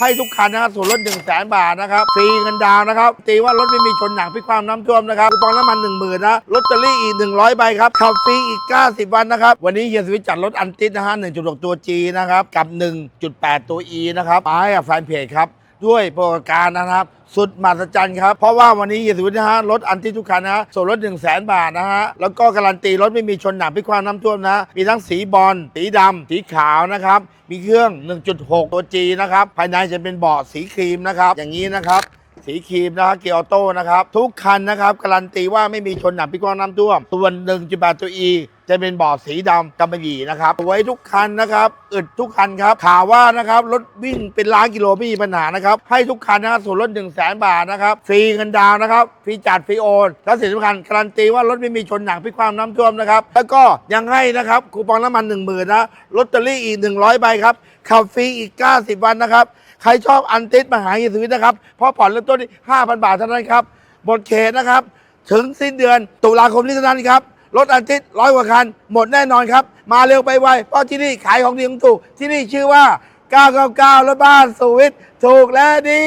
ให้ทุกคันนะครับส่วนลด1 0 0 0 0แบาทนะครับฟรีเงินดาวนะครับ ตีว่ารถไม่มีชนหนักพิความน้ำท่วมนะครับคูปองน้ำมัน 1 0,000นะลอตเตอรี่อีก 100ใบครับขับฟรีอีก 90 วันนะครับ วันนี้เฮียสวิตจัดรถอันติดนะฮะ1.6 ตัว G นะครับกับ 1.8 ตัว E นะครับมาให้กับแฟนเพจครับ ด้วยโปรการนะครับ สุดมหัศจรรย์ครับ เพราะว่าวันนี้เฮียสุวิทย์นะฮะรถอันที่ทุกคันนะฮะส่วนลด1 0 0 0 0แบาทนะฮะ แล้วก็การันตีรถไม่มีชนหนักพิความน้ำท่วมนะ มีทั้งสีบอลสีดำสีขาวนะครับ มีเครื่อง 1.6 ตัว G นะครับ ภายในจะเป็นเบาะสีครีมนะครับ อย่างนี้นะครับ สีครีมนะครับเกียร์ออโต้นะครับ ทุกคันนะครับ การันตีว่าไม่มีชนหนักพิกว้างน้ำท่วม ส่วน1.8ตัว E จะเป็นเบาะสีดำกำมะหยี่นะครับไว้ทุกคันนะครับอึดทุกคันครับข่าวว่านะครับรถวิ่งเป็นล้านกิโลไม่มีปัญหานะครับ ให้ทุกคันนะครับส่วนลด1 0 0 0 0แบาทนะครับฟรีเงินดาวนะครับฟรีจัดฟรีโอนและสิ่งสำคัญการันตีว่ารถไม่มีชนหนักพิกความน้ำท่วมนะครับแล้วก็ยังให้นะครับคูปองน้ำมัน1 0,000นะลอตเตอรี่อีก 100ใบครับขับฟรีอีก 90 วันนะครับ ใครชอบอันติดมาหาเฮียสวิทนะครับ เพราะผ่อนเริ่มต้นที่5,000 บาทเท่านั้นครับ หมดเขตนะครับ ถึงสิ้นเดือนตุลาคมนี้เท่านั้นครับรถอันติดร้อยกว่าคัน หมดแน่นอนครับ มาเร็วไปไวเพราะที่นี่ขายของดีของถูก ที่นี่ชื่อว่า 999รถบ้านสวิทถูกและดี